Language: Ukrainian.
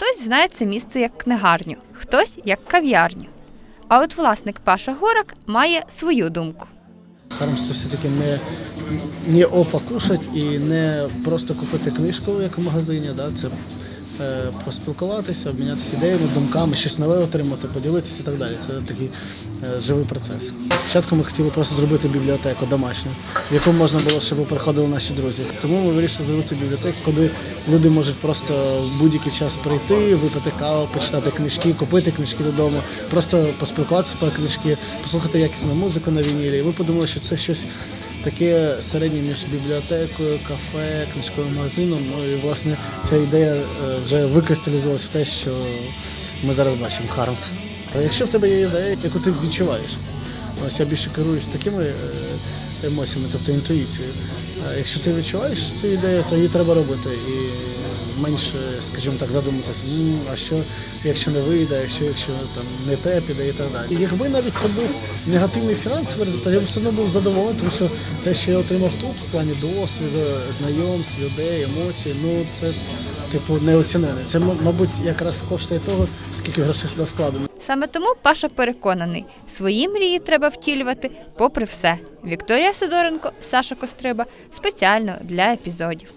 Хтось знає це місце як книгарню, хтось як кав'ярню. А от власник Паша Горак має свою думку. Хармс це все-таки не, не опа кушать і не просто купити книжку, як в магазині. Да? Це поспілкуватися, обмінятися ідеями, думками, щось нове отримати, поділитися і так далі. Це такий е, живий процес. Спочатку ми хотіли просто зробити бібліотеку домашню, в яку можна було, щоб приходили наші друзі. Тому ми вирішили зробити бібліотеку, куди люди можуть просто в будь-який час прийти, випити каву, почитати книжки, купити книжки додому, просто поспілкуватися про книжки, послухати якісну музику на вінілі. І ви подумали, що це щось таке середнє між бібліотекою, кафе, книжковим магазином. Ну і власне ця ідея е, вже викристалізувалась в те, що ми зараз бачимо Хармс. А якщо в тебе є ідея, яку ти відчуваєш, ось я більше керуюсь такими е, емоціями, тобто інтуїцією. А якщо ти відчуваєш цю ідею, то її треба робити. І менше, скажімо так, задуматися, «М, а що, якщо не вийде, якщо, якщо там не те піде і так далі. Якби навіть це був негативний фінансовий результат, я б все одно був задоволений, тому що те, що я отримав тут, в плані досвіду, знайомств, людей, емоцій, ну це типу неоцінене. Це, мабуть, якраз коштує того, скільки грошей сюди вкладено. Саме тому Паша переконаний, свої мрії треба втілювати попри все. Вікторія Сидоренко, Саша Костриба спеціально для епізодів.